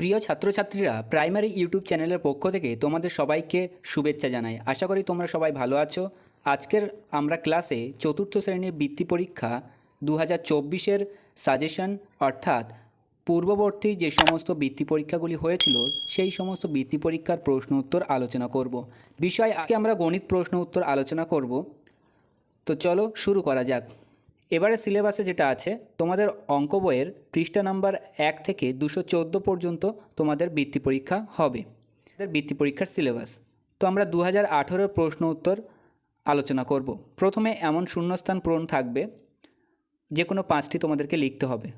প্রিয় ছাত্রছাত্রীরা primary YouTube চ্যানেলের পক্ষ থেকে তোমাদের সবাইকে শুভেচ্ছা জানাই। আশা করি তোমরা সবাই ভালো আছো। আজকের আমরা ক্লাসে চতুর্থ শ্রেণির বৃত্তি পরীক্ষা দু হাজার চব্বিশের সাজেশন অর্থাৎ পূর্ববর্তী যে সমস্ত বৃত্তি পরীক্ষাগুলি হয়েছিল, সেই সমস্ত বৃত্তি পরীক্ষার প্রশ্ন উত্তর আলোচনা করব। বিষয় আজকে আমরা গণিত প্রশ্ন উত্তর আলোচনা করব। তো চলো শুরু করা যাক। এবারে সিলেবাসে যেটা আছে, তোমাদের অঙ্ক বইয়ের পৃষ্ঠা নাম্বার এক থেকে দুশো পর্যন্ত তোমাদের বৃত্তি পরীক্ষা হবে। বৃত্তি পরীক্ষার সিলেবাস। তো আমরা দু হাজার প্রশ্ন উত্তর আলোচনা করব। প্রথমে এমন শূন্যস্থান পূরণ থাকবে, যে কোনো পাঁচটি তোমাদেরকে লিখতে হবে।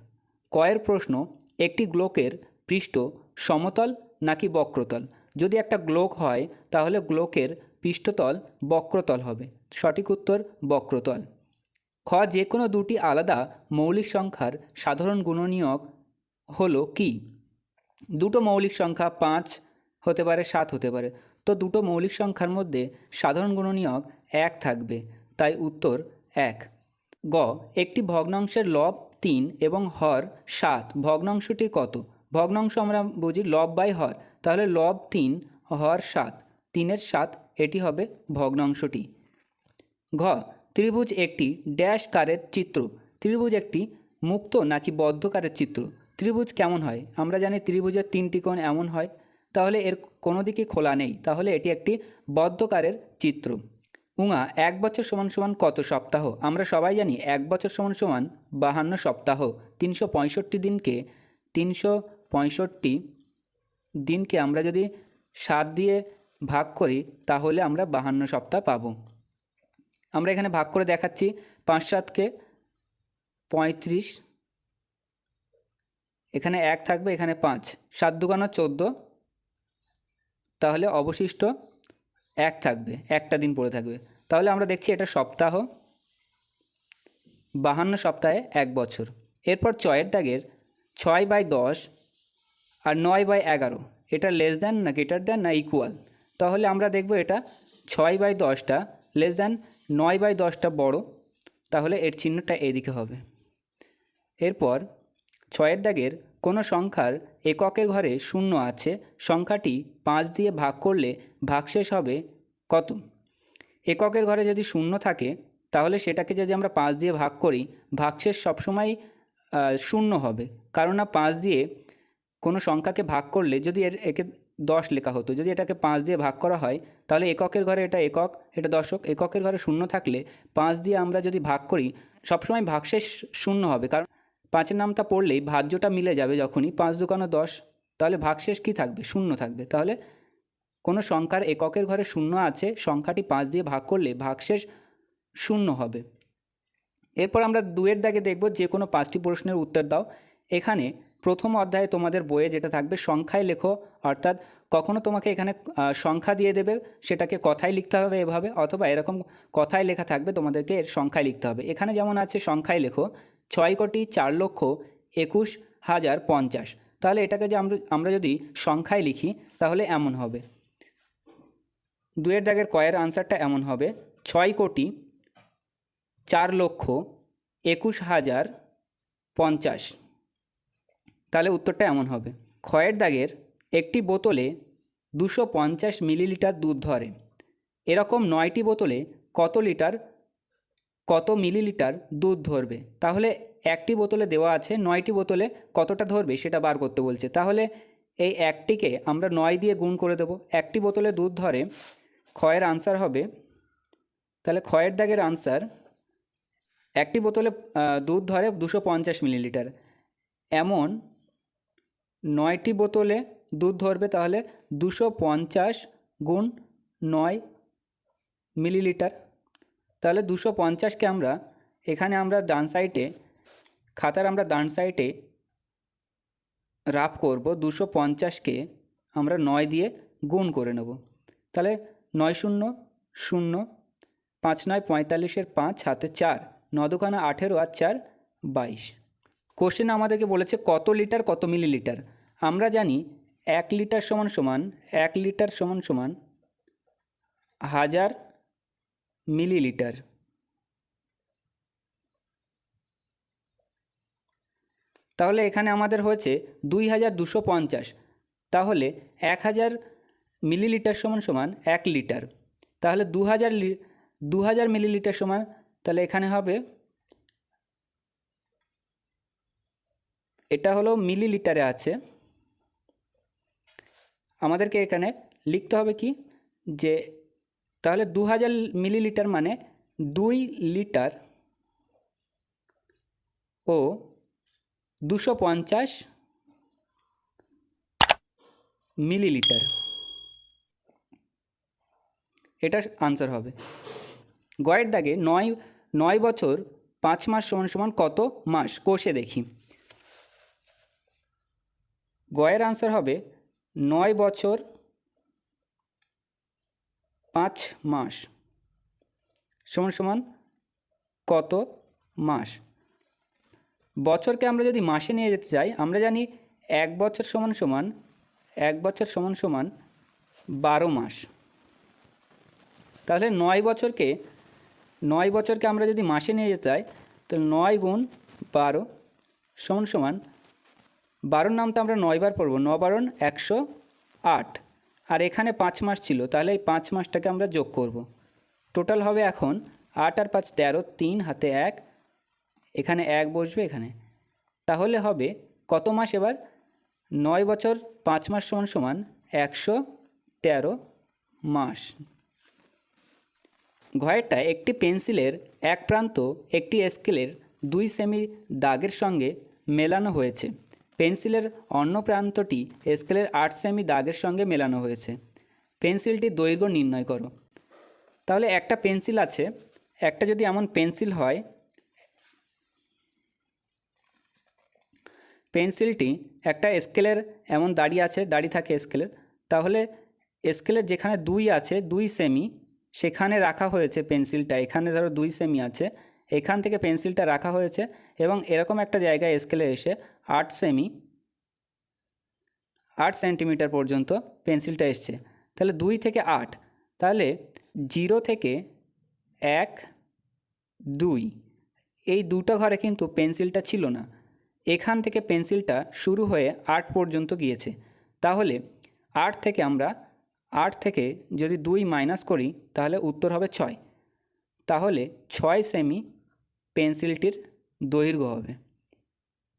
কয়ের প্রশ্ন, একটি গ্লোকের পৃষ্ঠ সমতল নাকি বক্রতল? যদি একটা গ্লোক হয়, তাহলে গ্লোকের পৃষ্ঠতল বক্রতল হবে। সঠিক উত্তর, বক্রতল। খ যে কোনো দুটি আলাদা মৌলিক সংখ্যার সাধারণ গুণনীয়ক হলো কি? দুটো মৌলিক সংখ্যা পাঁচ হতে পারে, সাত হতে পারে। তো দুটো মৌলিক সংখ্যার মধ্যে সাধারণ গুণনীয়ক এক থাকবে, তাই উত্তর এক। গ, একটি ভগ্নাংশের লব তিন এবং হর সাত। ভগ্নাংশটি কত? ভগ্নাংশ আমরা বুঝি লব বাই হর। তাহলে লব তিন, হর সাত। তিনের সাত, এটি হবে ভগ্নাংশটি। ঘ ত্রিভুজ একটি ড্যাশ কারের চিত্র। ত্রিভুজ একটি মুক্ত নাকি বদ্ধকারের চিত্র? ত্রিভুজ কেমন হয়? আমরা জানি ত্রিভুজের তিনটি কোণ এমন হয়। তাহলে এর কোনো দিকে খোলা নেই। তাহলে এটি একটি বদ্ধকারের চিত্র। উঙা, এক বছর সমান সমান কত সপ্তাহ? আমরা সবাই জানি এক বছর সমান সমান বাহান্ন সপ্তাহ। তিনশো পঁয়ষট্টি দিনকে তিনশো পঁয়ষট্টি দিনকে আমরা যদি সাত দিয়ে ভাগ করি, তাহলে আমরা বাহান্ন সপ্তাহ পাবো। আমরা এখানে ভাগ করে দেখাচ্ছি পাঁচ সাতকে পঁয়ত্রিশ। এখানে এক থাকবে, এখানে পাঁচ। সাত দুগানো চোদ্দ, তাহলে অবশিষ্ট এক থাকবে, একটা দিন পড়ে থাকবে। তাহলে আমরা দেখছি এটা সপ্তাহ, বাহান্ন সপ্তাহে এক বছর। এরপর ছয়ের দাগের ছয় বাই দশ আর নয় বাই এগারো, এটা লেস দ্যান না গ্রেটার দ্যান না ইকুয়াল তাহলে আমরা দেখব এটা ছয় বাই দশটা লেস দ্যান নয় বাই দশটা বড়, তাহলে এর চিহ্নটা এদিকে হবে। এরপর ছয়ের দাগের কোনো সংখ্যার এককের ঘরে শূন্য আছে, সংখ্যাটি পাঁচ দিয়ে ভাগ করলে ভাগশেষ হবে কত? এককের ঘরে যদি শূন্য থাকে, তাহলে সেটাকে যদি আমরা পাঁচ দিয়ে ভাগ করি, ভাগশেষ সবসময় শূন্য হবে। কারণ না, পাঁচ দিয়ে কোনো সংখ্যাকে ভাগ করলে যদি এর একে দশ লেখা হতো। যদি এটাকে পাঁচ দিয়ে ভাগ করা হয়, তাহলে এককের ঘরে এটা একক, এটা দশক। এককের ঘরে শূন্য থাকলে পাঁচ দিয়ে আমরা যদি ভাগ করি, সবসময় ভাগশেষ শূন্য হবে। কারণ পাঁচের নামটা পড়লেই ভাজ্যটা মিলে যাবে যখনই পাঁচ দুকানো দশ, তাহলে ভাগশেষ কী থাকবে? শূন্য থাকবে। তাহলে কোনো সংখ্যার এককের ঘরে শূন্য আছে, সংখ্যাটি পাঁচ দিয়ে ভাগ করলে ভাগশেষ শূন্য হবে। এরপর আমরা দুয়ের দাগে দেখব যে কোনো পাঁচটি প্রশ্নের উত্তর দাও। এখানে প্রথম অধ্যায়ে তোমাদের বইয়ে যেটা থাকবে, সংখ্যায় লেখো, অর্থাৎ কখনো তোমাকে এখানে সংখ্যা দিয়ে দেবে, সেটাকে কথায় লিখতে হবে এভাবে, অথবা এরকম কথায় লেখা থাকবে, তোমাদেরকে এর সংখ্যায় লিখতে হবে। এখানে যেমন আছে, সংখ্যায় লেখো, ছয় কোটি চার লক্ষ একুশ হাজার পঞ্চাশ। তাহলে এটাকে যে আমরা আমরা যদি সংখ্যায় লিখি, তাহলে এমন হবে। দুয়ের দাগের কয়ের আনসারটা এমন হবে, ছয় কোটি চার লক্ষ একুশ হাজার পঞ্চাশ। তাহলে উত্তরটা এমন হবে। ক্ষয়ের দাগের একটি বোতলে দুশো পঞ্চাশ মিলিলিটার দুধ ধরে। এরকম নয়টি বোতলে কত লিটার, কত মিলিলিটার দুধ ধরবে? তাহলে একটি বোতলে দেওয়া আছে, নয়টি বোতলে কতটা ধরবে সেটা বার করতে বলছে। তাহলে এই একটিকে আমরা নয় দিয়ে গুণ করে দেবো। একটি বোতলে দুধ ধরে, ক্ষয়ের আনসার হবে, তাহলে ক্ষয়ের দাগের আনসার একটি বোতলে দুধ ধরে দুশো পঞ্চাশ মিলিলিটার। এমন নয়টি বোতলে দুধ ধরবে তাহলে দুশো পঞ্চাশ গুণ নয় মিলিলিটার। তাহলে দুশো পঞ্চাশকে আমরা, এখানে আমরা ডান সাইডে, খাতার আমরা ডান সাইডে রাফ করব, দুশো পঞ্চাশকে আমরা নয় দিয়ে গুণ করে নেব। তাহলে নয় শূন্য শূন্য, পাঁচ নয়, পঁয়তাল্লিশের পাঁচ হাতে চার, নদোখানা আঠেরো আর চার, বাইশ। কোশ্চেন আমাদেরকে বলেছে কত লিটার, কত মিলিলিটার? আমরা জানি এক লিটার সমান সমান, এক লিটার সমান সমান হাজার মিলিলিটার। তাহলে এখানে আমাদের হয়েছে দুই হাজার দুশো পঞ্চাশ। তাহলে এক হাজার মিলিলিটার সমান সমান এক লিটার। তাহলে দু হাজার দু হাজার মিলিলিটার সমান, তাহলে এখানে হবে এটা হলো মিলিলিটারে আছে। আমাদেরকে এখানে লিখতে হবে কি? যে তাহলে দু হাজার মিলিলিটার মানে দুই লিটার ও দুশো পঞ্চাশ মিলিলিটার। এটা আনসার হবে। গয়ের দাগে নয় নয় বছর পাঁচ মাস সমান সমান কত মাস? কোষে দেখি। গয়ের আনসার হবে নয় বছর, পাঁচ মাস। সমান সমান কত মাস? বছরকে আমরা যদি মাসে নিয়ে যেতে চাই, আমরা জানি এক বছর সমান সমান, এক বছর সমান সমান বারো মাস। তাহলে নয় বছরকে নয় বছরকে আমরা যদি মাসে নিয়ে যেতে চাই তো নয় গুণ বারো সমান সমান বারোর নামটা আমরা নয়বার পড়ব, ন বারণ একশো আট। আর এখানে পাঁচ মাস ছিল, তাহলে এই পাঁচ মাসটাকে আমরা যোগ করব। টোটাল হবে এখন আট আর পাঁচ তেরো, তিন হাতে এক, এখানে এক বসবে এখানে। তাহলে হবে কত মাস এবার? নয় বছর পাঁচ মাস সমান সমান একশো তেরো মাস। ঘয়েরটা একটি পেন্সিলের এক প্রান্ত, একটি স্কেলের দুই সেমি দাগের সঙ্গে মেলানো হয়েছে। পেন্সিলের অন্য প্রান্তটি স্কেলের আট সেমি দাগের সঙ্গে মেলানো হয়েছে। পেন্সিলটির দৈর্ঘ্য নির্ণয় করো। তাহলে একটা পেন্সিল আছে, একটা যদি এমন পেন্সিল হয়, পেন্সিলটি একটা স্কেলের এমন দাঁড়িয়ে আছে দাঁড়িয়ে থাকে স্কেলের, তাহলে স্কেলের যেখানে দুই আছে, দুই সেমি, সেখানে রাখা হয়েছে পেন্সিলটা, এখানে ধরো দুই সেমি আছে, এখান থেকে পেন্সিলটা রাখা হয়েছে এবং এরকম একটা জায়গায় স্কেলে এসে আট সেমি আট সেন্টিমিটার পর্যন্ত পেন্সিলটা এসছে। তাহলে দুই থেকে আট, তাহলে জিরো থেকে এক, দুই, এই দুটো ঘরে কিন্তু পেন্সিলটা ছিল না। এখান থেকে পেন্সিলটা শুরু হয়ে আট পর্যন্ত গিয়েছে। তাহলে আট থেকে আমরা, আট থেকে যদি দুই মাইনাস করি, তাহলে উত্তর হবে ছয়। তাহলে ছয় সেমি পেন্সিলটির দৈর্ঘ্য হবে।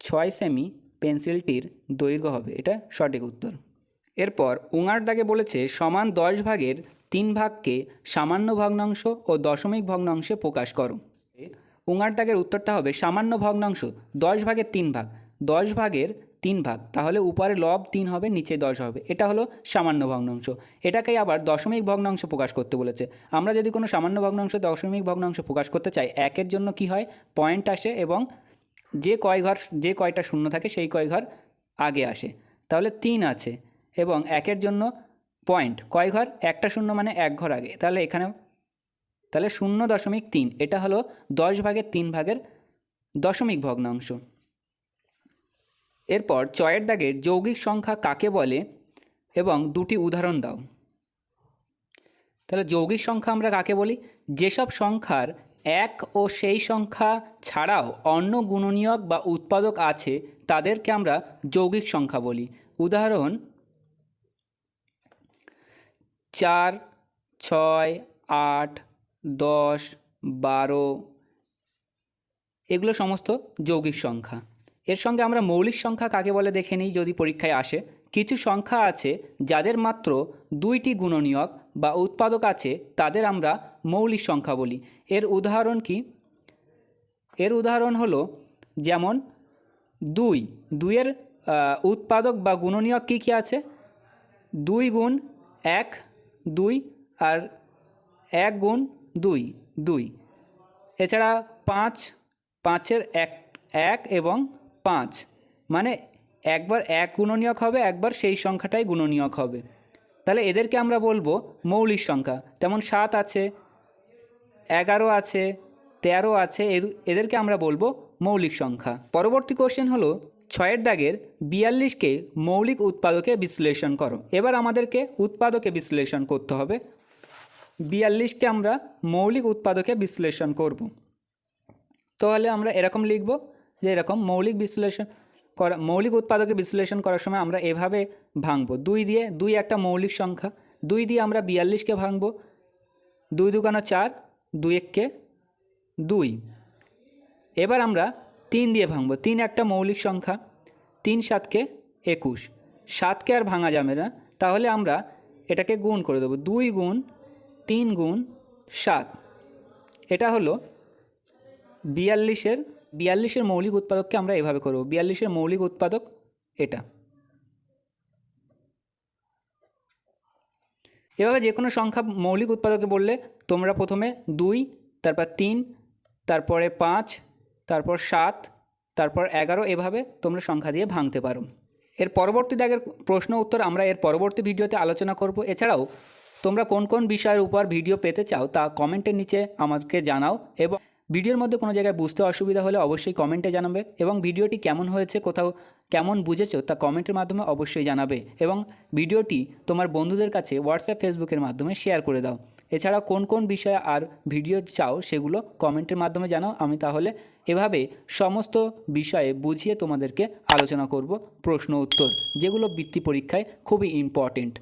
ছয় সেমি পেন্সিলটির দৈর্ঘ্য হবে। এটা সঠিক উত্তর। এরপর উঙার দাগে বলেছে সমান দশ ভাগের তিন ভাগকে সামান্য ভগ্নাংশ ও দশমিক ভগ্নাংশে প্রকাশ করো। উঙার দাগের উত্তরটা হবে সামান্য ভগ্নাংশ, দশ ভাগের তিন ভাগ। দশ ভাগের তিন ভাগ, তাহলে উপরে লব তিন হবে, নিচে দশ হবে। এটা হলো সামান্য ভগ্নাংশ। এটাকেই আবার দশমিক ভগ্নাংশ প্রকাশ করতে বলেছে। আমরা যদি কোনো সামান্য ভগ্নাংশ, দশমিক ভগ্নাংশ প্রকাশ করতে চাই, একের জন্য কি হয়? পয়েন্ট আসে এবং যে কয় ঘর, যে কয়টা শূন্য থাকে সেই কয় ঘর আগে আসে। তাহলে তিন আছে এবং একের জন্য পয়েন্ট কয় ঘর? একটা শূন্য মানে এক ঘর আগে। তাহলে এখানে, তাহলে শূন্য দশমিক তিন। এটা হলো দশ ভাগের তিন ভাগের দশমিক ভগ্নাংশ। এরপর চয়ের দাগের যৌগিক সংখ্যা কাকে বলে? এবং দুটি উদাহরণ দাও। তাহলে যৌগিক সংখ্যা আমরা কাকে বলি? যেসব সংখ্যার এক ও সেই সংখ্যা ছাড়াও অন্য গুণনীয়ক বা উৎপাদক আছে, তাদেরকে আমরা যৌগিক সংখ্যা বলি। উদাহরণ, চার, ছয়, আট, দশ, বারো, এগুলো সমস্ত যৌগিক সংখ্যা। এর সঙ্গে আমরা মৌলিক সংখ্যা কাকে বলে দেখে নিই, যদি পরীক্ষায় আসে। কিছু সংখ্যা আছে যাদের মাত্র দুইটি গুণনীয়ক বা উৎপাদক আছে, তাদের আমরা মৌলিক সংখ্যা বলি। এর উদাহরণ কি? এর উদাহরণ হলো যেমন দুই। দুইয়ের উৎপাদক বা গুণনীয়ক কী কী আছে? দুই গুণ এক, দুই আর এক গুণ দুই দুই। এছাড়া পাঁচ, পাঁচের এক এক এবং পাঁচ। মানে একবার এক গুণনীয়ক হবে, একবার সেই সংখ্যাটাই গুণনীয়ক হবে। তাহলে এদেরকে আমরা বলব মৌলিক সংখ্যা। তেমন সাত আছে, এগারো আছে, তেরো আছে, এদ- এদেরকে আমরা বলব মৌলিক সংখ্যা। পরবর্তী কোশ্চেন হলো, ছয়ের দাগের বিয়াল্লিশকে মৌলিক উৎপাদকে বিশ্লেষণ করো। এবার আমাদেরকে উৎপাদকে বিশ্লেষণ করতে হবে। বিয়াল্লিশকে আমরা মৌলিক উৎপাদকে বিশ্লেষণ করব। তাহলে আমরা এরকম লিখব যে এরকম মৌলিক বিশ্লেষণ করা, মৌলিক উৎপাদকে বিশ্লেষণ করার সময় আমরা এভাবে ভাঙবো। দুই দিয়ে, দুই একটা মৌলিক সংখ্যা। দুই দিয়ে আমরা বিয়াল্লিশকে ভাঙবো। দুই দুকানো চার, দুই এককে দুই। এবার আমরা তিন দিয়ে ভাঙবো। তিন একটা মৌলিক সংখ্যা। তিন সাতকে একুশ। সাতকে আর ভাঙা যাবে না। তাহলে আমরা এটাকে গুণ করে দেবো। দুই গুণ তিন গুণ সাত। এটা হলো বিয়াল্লিশের বিয়াল্লিশের মৌলিক উৎপাদককে আমরা এভাবে করব। বিয়াল্লিশের মৌলিক উৎপাদক এটা। এভাবে যে কোনো সংখ্যা মৌলিক উৎপাদকে বললে তোমরা প্রথমে দুই, তারপর তিন, তারপরে পাঁচ, তারপর সাত, তারপর এগারো এভাবে তোমরা সংখ্যা দিয়ে ভাঙতে পারো। এর পরবর্তী দাগের প্রশ্ন উত্তর আমরা এর পরবর্তী ভিডিওতে আলোচনা করব। এছাড়াও তোমরা কোন কোন বিষয়ের উপর ভিডিও পেতে চাও তা কমেন্টের নিচে আমাকে জানাও এবং ভিডিওর মধ্যে কোনো জায়গায় বুঝতে অসুবিধা হলে অবশ্যই কমেন্টে জানাবে এবং ভিডিওটি কেমন হয়েছে, কোথাও কেমন বুঝেছ তা কমেন্টের মাধ্যমে অবশ্যই জানাবে এবং ভিডিওটি তোমার বন্ধুদের কাছে হোয়াটসঅ্যাপ ফেসবুকের মাধ্যমে শেয়ার করে দাও। এছাড়া কোন কোন বিষয়ে আর ভিডিও চাও সেগুলো কমেন্টের মাধ্যমে জানাও, আমি তাহলে এভাবে সমস্ত বিষয়ে বুঝিয়ে তোমাদেরকে আলোচনা করব প্রশ্ন উত্তর, যেগুলো বৃত্তি পরীক্ষায় খুবই ইম্পর্টেন্ট